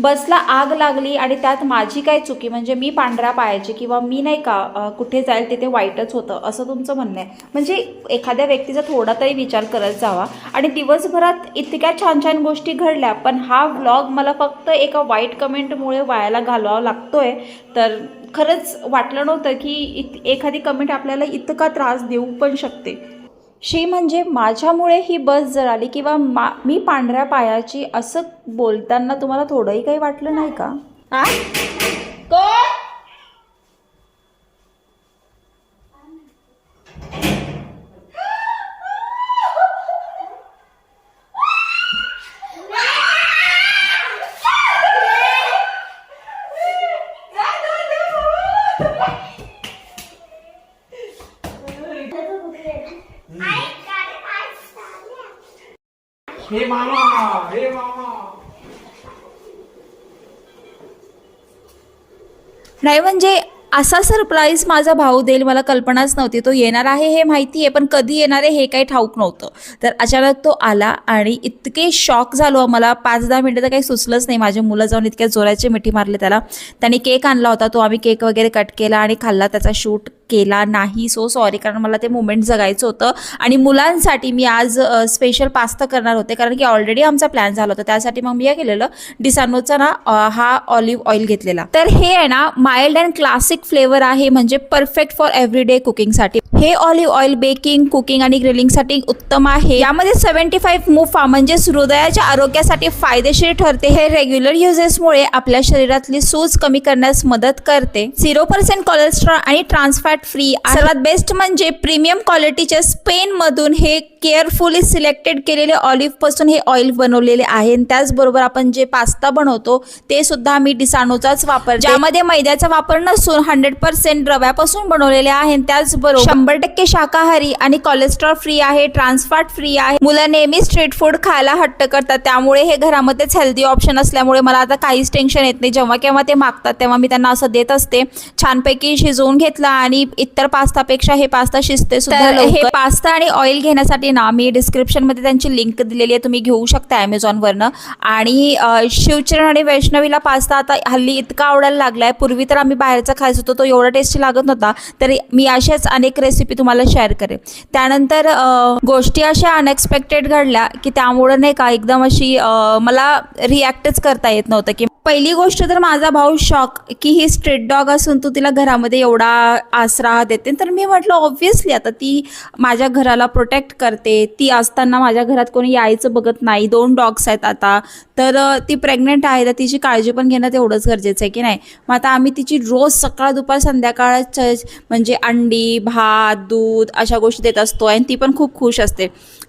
बसला आग लागली आणि त्यात माझी काय चुकी? म्हणजे मी पांढऱ्या पायाची किंवा मी नाही का कुठे जाईल तिथे वाईटच होतं असं तुमचं म्हणणं आहे. म्हणजे एखाद्या व्यक्तीचा थोडा तरी विचार करत जावा. आणि दिवसभरात इतक्या छान छान गोष्टी घडल्या पण हा व्लॉग मला फक्त एका वाईट कमेंटमुळे वायाला घालवावा लागतोय. तर खरंच वाटलं नव्हतं की इत एखादी कमेंट आपल्याला इतका त्रास देऊ पण शकते. शी म्हणजे माझ्यामुळे ही बस जर आली किंवा मा मी पांढऱ्या पायाची असं बोलताना तुम्हाला थोडंही काही वाटलं नाही का? कोण? नाही म्हणजे असा सरप्राईज माझा भाऊ देईल मला कल्पनाच नव्हती. तो येणार आहे हे माहिती आहे पण कधी येणार आहे हे काही ठाऊक नव्हतं. तर अचानक तो आला आणि इतके शॉक झालो मला पाच दहा मिनिटं तर काही सुचलंच नाही. माझे मुलं जाऊन इतक्या जोराचे मिठी मारले त्याला. त्याने केक आणला होता. तो आम्ही केक वगैरे कट केला आणि खाल्ला. त्याचा शूट केला नाही. सो सॉरी कारण मला ते मुमेंट जगायचं होतं. आणि मुलांसाठी मी आज स्पेशल पास्ता करणार होते. कारण की ऑलरेडी आमचा प्लॅन झाला होता. त्यासाठी मग मी काय केलेलं. डिसानोचा ना हा ऑलिव्ह ऑइल घेतलेला. तर हे आहे ना माइल्ड अँड क्लासिक फ्लेवर आहे म्हणजे परफेक्ट फॉर एव्हरीडे कुकिंगसाठी हे ऑलिव्ह ऑइल बेकिंग कुकिंग आणि ग्रिलिंगसाठी उत्तम आहे. यामध्ये सेव्हन्टी फाईव्ह मुफा म्हणजेच हृदयाच्या आरोग्यासाठी फायदेशीर ठरते. हे रेग्युलर युजेसमुळे आपल्या शरीरातली सूज कमी करण्यास मदत करते. झिरो पर्सेंट कोलेस्ट्रॉल आणि ट्रान्सफॅट फ्री सर्वात बेस्ट म्हणजे प्रीमियम क्वालिटीच्या स्पेन मधून हे केअरफुली सिलेक्टेड केलेले ऑलिव्हपासून हे ऑइल बनवलेले आहे. आणि त्याचबरोबर आपण जे पास्ता बनवतो ते सुद्धा मी डिसानोचाच वापर ज्यामध्ये मैद्याचा वापर नसून हंड्रेड पर्सेंट रव्यापासून बनवलेले आहे त्याचबरोबर शंभर टक्के शाकाहारी आणि कोलेस्ट्रॉल फ्री आहे ट्रान्सफॅट फ्री आहे. मुलं नेहमी स्ट्रीट फूड खायला हट्ट करतात. त्यामुळे हे घरामध्येच हेल्दी ऑप्शन असल्यामुळे मला आता काहीच टेन्शन येत नाही. जेव्हा केव्हा ते मागतात तेव्हा मी त्यांना असं देत असते. छानपैकी शिजवून घेतला आणि इतर पास्तापेक्षा हे पास्ता शिजते सुद्धा हे पास्ता आणि ऑइल घेण्यासाठी ना मी डिस्क्रिप्शनमध्ये त्यांची लिंक दिलेली आहे. तुम्ही घेऊ शकता ॲमेझॉनवरनं आणि शिवचरण आणि वैष्णवीला पास्ता आता हल्ली इतका आवडायला लागला आहे पूर्वी तर आम्ही बाहेरचा खायचो होतो तो एवढा टेस्टी लागत नव्हता तर मी अशाच अनेक रेसिपी तुम्हाला शेअर करेन. त्यानंतर गोष्टी अशा अनएक्सपेक्टेड घडल्या की त्यामुळं नाही का एकदम अशी मला रिॲक्टच करता येत नव्हतं की पहिली गोष्ट तर माझा भाऊ शॉक की ही स्ट्रीट डॉग असून तू तिला घरामध्ये एवढा आसरा देते तर मी म्हटलं ऑब्व्हियसली आता ती माझ्या घराला प्रोटेक्ट करते. ती असताना माझ्या घरात कोणी यायचं बघत नाही. दोन डॉग्स आहेत आता. तर ती प्रेग्नेंट आहे तर तिची काळजी पण घेणं तेवढंच गरजेचं आहे की नाही? मग आता आम्ही तिची रोज सकाळ दुपार संध्याकाळ म्हणजे अंडी भात दूध अशा गोष्टी देत असतो आणि ती पण खूप खुश असते.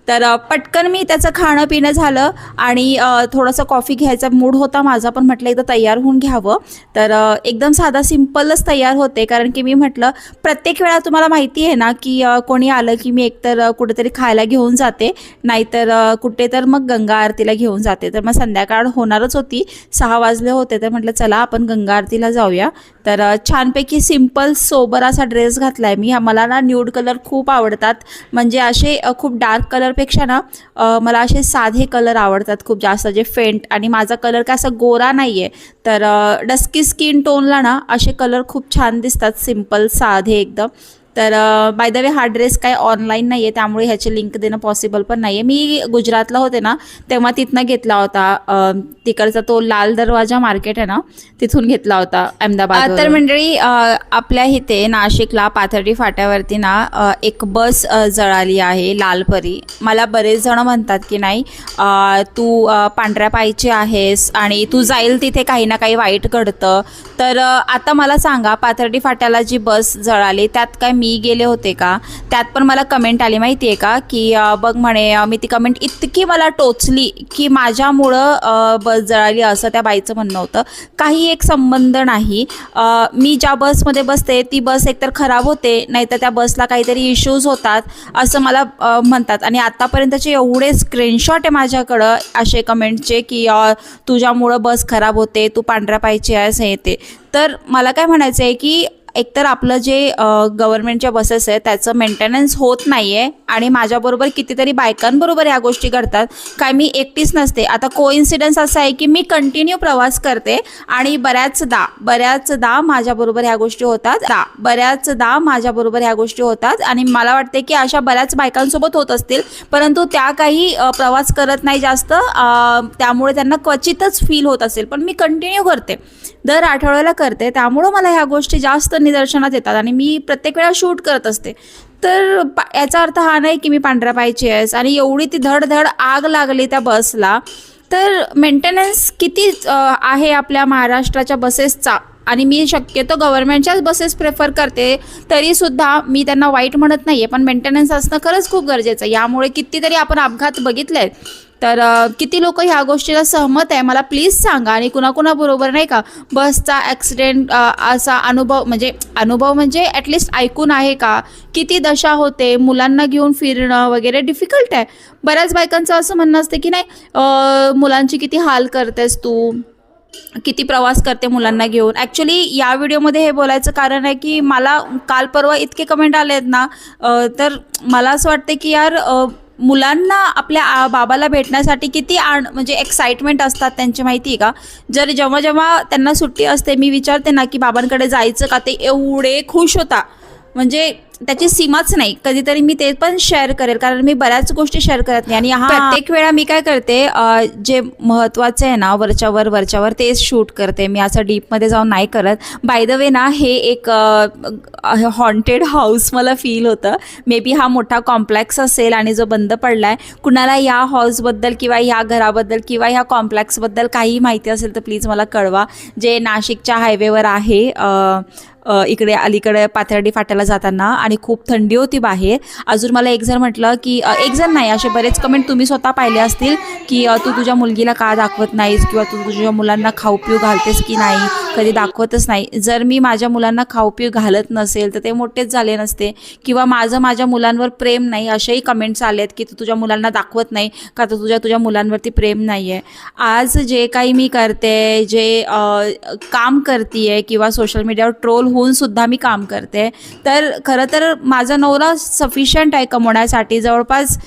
तर पटकन मी त्याचं खाणं पिणं झालं आणि थोडंसं कॉफी घ्यायचा मूड होता माझा पण म्हटलं एकदा तयार होऊन घ्यावं. तर एकदम साधा सिम्पलच तयार होते कारण की मी म्हटलं प्रत्येक वेळा तुम्हाला माहिती आहे ना की कोणी आलं की मी एकतर कुठेतरी खायला घेऊन जाते नाहीतर कुठे तर मग गंगा आरतीला घेऊन जाते. तर मग संध्याकाळ होणारच होती सहा वाजले होते तर म्हटलं चला आपण गंगा आरतीला जाऊया. तर छानपैकी सिंपल सोबर असा ड्रेस घातला आहे मी मला ना न्यूड कलर खूप आवडतात. म्हणजे असे खूप डार्क कलरपेक्षा ना मला असे साधे कलर आवडतात खूप जास्त. जे फेंट आणि माझा कलर काय असा गोरा नाही आहे तर डस्की स्किन टोनला ना असे कलर खूप छान दिसतात. सिंपल साधे एकदम. तर बाय द वे हा ड्रेस काय ऑनलाईन नाही आहे त्यामुळे ह्याची लिंक देणं पॉसिबल पण नाही आहे मी गुजरातला होते ना तेव्हा तिथनं घेतला होता तिकडचा तो लाल दरवाजा मार्केट आहे ना तिथून घेतला होता अहमदाबाद तर मंडळी आपल्या इथे नाशिकला पाथर्डी फाट्यावरती ना एक बस जळाली आहे लालपरी. मला बरेच जण म्हणतात की नाही तू पांढऱ्या पायची आहेस आणि तू जाईल तिथे काही ना काही वाईट घडतं. तर आता मला सांगा पाथर्डी फाट्याला जी बस जळाली त्यात काय मी मी गेले होते का? त्यात पण मला कमेंट आली माहिती आहे का की बघ म्हणे मी ती कमेंट इतकी मला टोचली की माझ्यामुळं बस जळाली असं त्या बाईचं म्हणणं होतं. काही एक संबंध नाही. मी ज्या बसमध्ये बसते ती बस एकतर खराब होते नाहीतर त्या बसला काहीतरी इश्यूज होतात असं मला म्हणतात. आणि आत्तापर्यंतचे एवढे स्क्रीनशॉट आहे माझ्याकडं असे कमेंटचे की तुझ्यामुळं बस खराब होते तू पांढऱ्या पाहिजे आहेस हे ते. तर मला काय म्हणायचं आहे की एकतर आपलं जे गव्हर्नमेंटच्या बसेस आहे त्याचं मेंटेनन्स होत नाही आहे आणि माझ्याबरोबर कितीतरी बायकांबरोबर ह्या गोष्टी करतात काय मी एकटीच नसते. आता कोइन्सिडन्स असा आहे की मी कंटिन्यू प्रवास करते आणि बऱ्याचदा बऱ्याचदा माझ्याबरोबर ह्या गोष्टी होतात. दा बऱ्याचदा माझ्याबरोबर ह्या गोष्टी होतात आणि मला वाटते की अशा बऱ्याच बायकांसोबत होत असतील परंतु त्या काही प्रवास करत नाही जास्त. त्यामुळे त्यांना क्वचितच फील होत असेल. पण मी कंटिन्यू करते. दर आठवड्याला करते. त्यामुळं मला ह्या गोष्टी जास्त निदर्शनात येतात आणि मी प्रत्येक वेळा शूट करत असते. तर याचा अर्थ हा नाही की मी पांढऱ्या पायची आहेस आणि एवढी ती धडधड आग लागली त्या बसला. तर मेंटेनन्स किती आहे आपल्या महाराष्ट्राच्या बसेसचा? आणि मी शक्यतो गव्हर्नमेंटच्याच बसेस प्रेफर करते तरीसुद्धा मी त्यांना वाईट म्हणत नाही आहे पण मेंटेनन्स असणं खरंच खूप गरजेचं आहे. यामुळे कितीतरी आपण अपघात बघितले आहेत तर किती लोक ह्या गोष्टीला सहमत आहे? मला प्लीज सांगा. आणि कुणाकुणाबरोबर नाही का बसचा ॲक्सिडेंट असा अनुभव म्हणजे अनुभव म्हणजे ॲटलिस्ट ऐकून आहे का? किती दशा होते? मुलांना घेऊन फिरणं वगैरे डिफिकल्ट आहे. बऱ्याच बायकांचं असं म्हणणं असतं की नाही मुलांची किती हाल करतेस तू? किती प्रवास करते मुलांना घेऊन? ॲक्च्युली या व्हिडिओमध्ये हे बोलायचं कारण आहे की मला काल परवा इतके कमेंट आले आहेत ना तर मला असं वाटते की यार मुलांना आपल्या आ बाबाला भेटण्यासाठी किती आण म्हणजे एक्साइटमेंट असतात त्यांची माहिती आहे का? जर जेव्हा जेव्हा त्यांना सुट्टी असते मी विचारते ना की बाबांकडे जायचं का? ते एवढे खुश होता. म्हणजे त्याची सीमाच नाही. कधीतरी मी ते पण शेअर करेल कारण मी बऱ्याच गोष्टी शेअर करत नाही. आणि हा प्रत्येक वेळा मी काय करते जे महत्त्वाचं आहे ना वरच्यावर वरच्यावर तेच शूट करते. मी असं डीपमध्ये जाऊन नाही करत. बाय द वे ना हे एक हॉन्टेड हाऊस मला फील होतं. मे बी हा मोठा कॉम्प्लेक्स असेल आणि जो बंद पडला आहे कुणाला या हाऊसबद्दल किंवा ह्या घराबद्दल किंवा ह्या कॉम्प्लेक्सबद्दल काही माहिती असेल तर प्लीज मला कळवा. जे नाशिकच्या हायवेवर आहे इकडे अलीकडे पाथर्डी फाट्याला जाताना आणि खूप थंडी होती बाहेर. अजून मला एक जण म्हटलं की एक जण नाही असे बरेच कमेंट तुम्ही स्वतः पाहिले असतील की तू तुझ्या मुलगीला का दाखवत नाहीस किंवा तू तुझ्या मुलांना खाऊ पिऊ घालतेस की नाही? कधी दाखवतच नाही. जर मी माझ्या मुलांना खाऊ पिऊ घालत नसेल तर ते मोठेच झाले नसते. किंवा माझं माझ्या मुलांवर प्रेम नाही असेही कमेंट्स आले आहेत की तू तुझ्या मुलांना दाखवत नाही का तर तुझ्या तुझ्या मुलांवरती प्रेम नाही आहे आज जे काही मी करते जे काम करते किंवा सोशल मीडियावर ट्रोल होऊन सुद्धा मी काम करते तर खरं तर माझा नवरा सफिशियंट आहे कमवण्यासाठी. जवळपास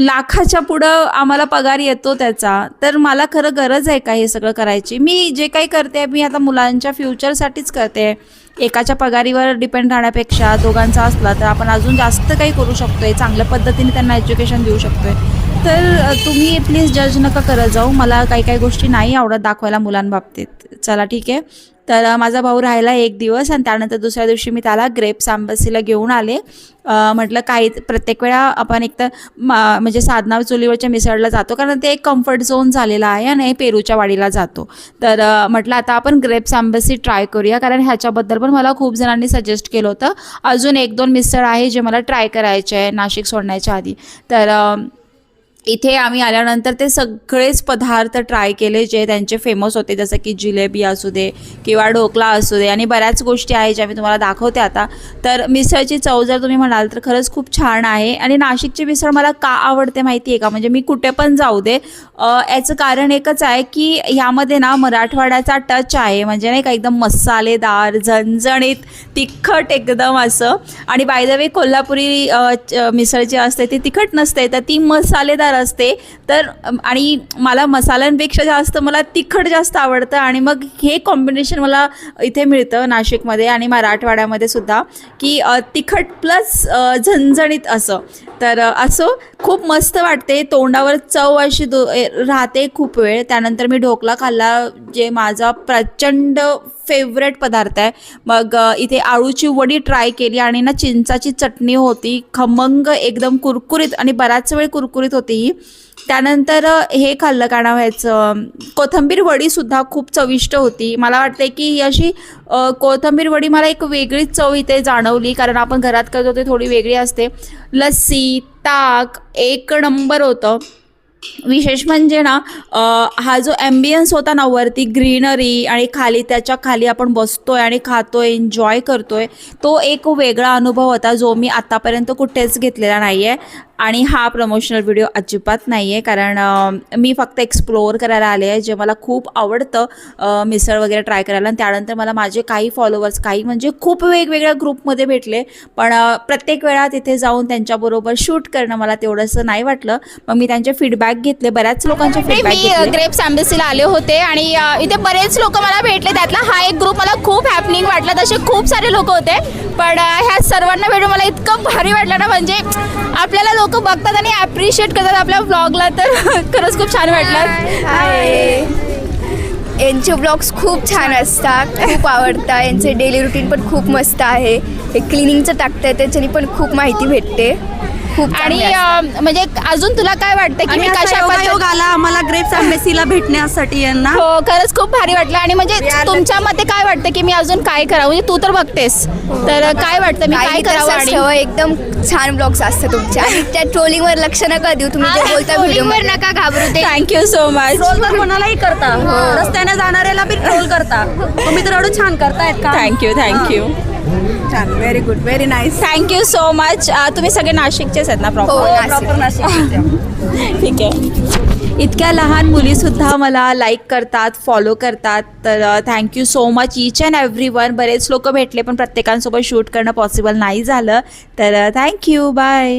लाखाच्या पुढं आम्हाला पगार येतो त्याचा. तर मला खरं गरज आहे का हे सगळं करायची? मी जे काही करते मी आता मुलांच्या फ्युचरसाठीच करते. एकाच्या पगारीवर डिपेंड राहण्यापेक्षा दोघांचा असला तर आपण अजून जास्त काही करू शकतो आहे चांगल्या पद्धतीने त्यांना एज्युकेशन देऊ शकतोय. तर तुम्ही प्लीज जज नका करत जाऊ. मला काही काही गोष्टी नाही आवडत दाखवायला मुलांबाबतीत. चला ठीक आहे. तर माझा भाऊ राहिला एक दिवस आणि त्यानंतर दुसऱ्या दिवशी मी त्याला ग्रेप्स आंबसीला घेऊन आले. म्हटलं काही प्रत्येक वेळा आपण एक तर मा- म्हणजे साधना चुलीवरच्या मिसळला जातो कारण ते एक कम्फर्ट झोन झालेला आहे आणि पेरूच्या वाडीला जातो. तर म्हटलं आता आपण ग्रेप्स आंबसी ट्राय करूया कारण ह्याच्याबद्दल पण मला खूप जणांनी सजेस्ट केलं होतं. अजून एक दोन मिसळ आहे जे मला ट्राय करायचे आहे नाशिक सोडण्याच्या आधी. तर इथे आम्ही आल्यानंतर ते सगळेच पदार्थ ट्राय केले जे त्यांचे फेमस होते जसं की जिलेबी असू दे किंवा ढोकला असू दे. आणि बऱ्याच गोष्टी आहेत ज्या मी तुम्हाला दाखवते आता. तर मिसळची चव जर तुम्ही म्हणाल तर खरंच खूप छान आहे. आणि नाशिकची मिसळ मला का आवडते माहिती आहे का? म्हणजे मी कुठे पण जाऊ दे. याचं कारण एकच आहे की ह्यामध्ये ना मराठवाड्याचा टच आहे. म्हणजे नाही का एकदम मसालेदार झणझणीत तिखट एकदम असं. आणि बाय द वे कोल्हापुरी च- मिसळ जी असते ती तिखट नसते. तर ती मसालेदार असते तर आणि मला मसाल्यांपेक्षा जास्त मला तिखट जास्त आवडतं आणि मग हे कॉम्बिनेशन मला इथे मिळतं नाशिकमध्ये आणि मराठवाड्यामध्ये सुद्धा की तिखट प्लस झणझणीत असं. तर असं खूप मस्त वाटते. तोंडावर चव अशी दो ए- राहते खूप वेळ. त्यानंतर मी ढोकला खाल्ला जे माझा प्रचंड फेवरेट पदार्थ आहे. मग इथे आळूची वडी ट्राय केली आणि ना चिंचाची चटणी होती खमंग एकदम कुरकुरीत आणि बराच वेळ कुरकुरीत होती ही. त्यानंतर हे खाल्लं का ना व्हायचं कोथंबीर वडीसुद्धा खूप चविष्ट होती. मला वाटते की ही अशी कोथंबीर वडी मला एक वेगळीच चव इथे जाणवली कारण आपण घरात करतो ते थोडी वेगळी असते. लस्सी ताक एक नंबर होतं. विशेष म्हणजे ना हा जो ॲम्बियन्स होता ना वरती ग्रीनरी आणि खाली त्याच्याखाली आपण बसतोय आणि खातोय एन्जॉय करतोय तो एक वेगळा अनुभव होता जो मी आत्तापर्यंत कुठेच घेतलेला नाही आहे आणि हा प्रमोशनल व्हिडिओ अजिबात नाही आहे कारण मी फक्त एक्सप्लोअर करायला आले आहे जे मला खूप आवडतं मिसळ वगैरे ट्राय करायला. आणि त्यानंतर मला माझे काही फॉलोअर्स काही म्हणजे खूप वेगवेगळ्या ग्रुपमध्ये भेटले. पण प्रत्येक वेळा तिथे जाऊन त्यांच्याबरोबर शूट करणं मला तेवढंसं नाही वाटलं. मग मी त्यांचे फीडबॅक घेतले बऱ्याच लोकांचे फीडबॅक मी ग्रेप्स अँबेसीला आले होते आणि इथे बरेच लोक मला भेटले. त्यातला हा एक ग्रुप मला खूप हॅपनिंग वाटला. तसे खूप सारे लोक होते. पण ह्या सर्वांना भेटून मला इतकं भारी वाटलं ना म्हणजे आपल्याला लोक बघतात आणि ॲप्रिशिएट करतात आपल्या ब्लॉगला तर खरंच खूप छान वाटलं. हाय यांचे ब्लॉग्स खूप छान असतात खूप आवडतात. यांचे डेली रुटीन पण खूप मस्त आहे. हे क्लिनिंगचं टाकतात त्याच्यानी पण खूप माहिती भेटते. खूप आणि. अ, म्हणजे अजून तुला काय वाटतं की मी कशा पद्धत- आला आम्हाला ग्रेप्स अम्बेसीला भेटण्यासाठी यांना. हो खरंच खूप भारी वाटलं. आणि म्हणजे तुमच्या मते काय वाटतं की मी अजून काय करावं? म्हणजे तू तर बघतेस. तर काय वाटतं? मी काय करावं आणि ठेवा, एकदम छान ब्लॉग्स असतात तुमचे आणि त्या ट्रोलिंगवर लक्ष नका देऊ तुम्ही जे बोलता व्हिडिओ नका घाबरू ते थँक्यू सो मच ट्रोल तर कोणालाही करता. रस्त्याने जाणाऱ्याला बी ट्रोल करता. तुम्ही तर एवढं छान करतायत का? थँक्यू थँक्यू छान. Very good very nice thank you so much तुम्ही सगळे नाशिकचेच आहेत ना हो प्रॉपर नाशिक. प्रॉपर नाशिक ठीक आहे. इतक्या लहान मुलीसुद्धा मला लाईक करतात फॉलो करतात. तर thank you so much each and every one बरेच लोक भेटले पण प्रत्येकांसोबत शूट करणं पॉसिबल नाही झालं. तर थँक्यू बाय